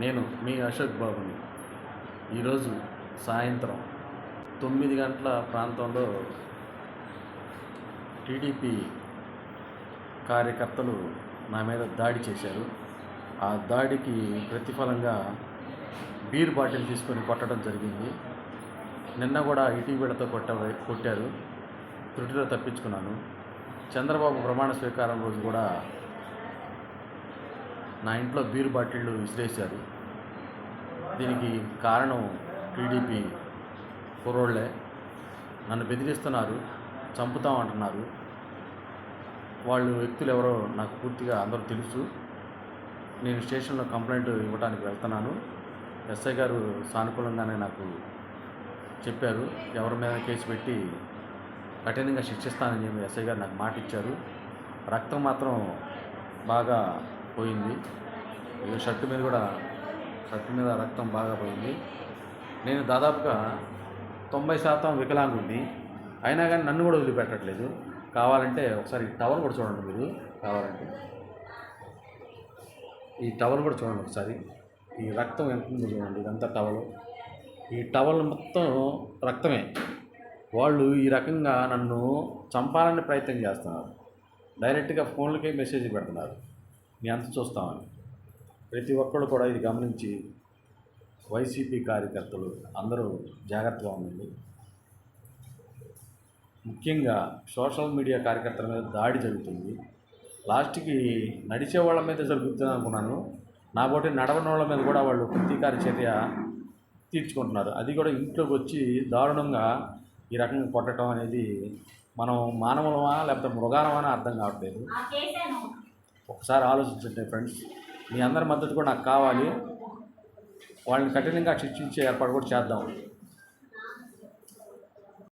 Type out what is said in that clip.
నేను మీ అశోక్ బాబుని. ఈరోజు సాయంత్రం తొమ్మిది గంటల ప్రాంతంలో టీడీపీ కార్యకర్తలు నా మీద దాడి చేశారు. ఆ దాడికి ప్రతిఫలంగా బీర్ బాటిల్ తీసుకొని కొట్టడం జరిగింది. నిన్న కూడా ఇటీవలతో కొట్ట కొట్టారు. త్రుటిలో తప్పించుకున్నాను. చంద్రబాబు ప్రమాణ స్వీకారం రోజు కూడా నా ఇంట్లో బీర్ బాటిళ్ళు విసిరేశారు. దీనికి కారణం టీడీపీ కుర్రోళ్ళే నన్ను బెదిరిస్తున్నారు చంపుతామంటున్నారు వాళ్ళు వ్యక్తులు ఎవరో నాకు పూర్తిగా అందరూ తెలుసు. నేను స్టేషన్లో కంప్లైంట్ ఇవ్వడానికి వెళ్తున్నాను. ఎస్ఐ గారు సానుకూలంగానే నాకు చెప్పారు. ఎవరి మీద కేసు పెట్టి కఠినంగా శిక్షిస్తానని చెప్పి ఎస్ఐ గారు నాకు మాట ఇచ్చారు రక్తం మాత్రం బాగా పోయింది. షర్టు మీద కూడా షర్టు మీద రక్తం బాగా పోయింది. నేను దాదాపుగా తొంభై శాతం వికలాంగుడిని. అయినా కానీ నన్ను కూడా వదిలిపెట్టట్లేదు. కావాలంటే ఒకసారి టవర్ కూడా చూడండి మీరు. కావాలంటే. ఈ టవల్ కూడా చూడండి ఒకసారి. ఈ రక్తం ఎంత ఉందో చూడండి. ఇదంతా టవల్ ఈ టవల్ మొత్తం రక్తమే. వాళ్ళు ఈ రకంగా నన్ను చంపాలని ప్రయత్నం చేస్తున్నారు. డైరెక్ట్గా ఫోన్లకే మెసేజ్ పెడుతున్నారు. మీ అంత చూస్తామని ప్రతి ఒక్కరు కూడా ఇది గమనించి వైసీపీ కార్యకర్తలు అందరూ జాగ్రత్తగా ఉండండి. ముఖ్యంగా సోషల్ మీడియా కార్యకర్తల మీద దాడి జరుగుతుంది. లాస్ట్కి నడిచే వాళ్ళ మీద జరుగుతుంది అనుకున్నాను. నా బోటి నడవని వాళ్ళ మీద కూడా వాళ్ళు ప్రతీకార చర్య తీర్చుకుంటున్నారు. అది కూడా ఇంట్లోకి వచ్చి దారుణంగా ఈ రకంగా కొట్టడం అనేది మనం మానవులమా లేకపోతే మృగాలమా అర్థం కావట్లేదు. ఒకసారి ఆలోచించండి ఫ్రెండ్స్. మీ అందరి మద్దతు కూడా నాకు కావాలి. వాళ్ళని కఠినంగా శిక్షించే ఏర్పాటు కూడా చేద్దాం.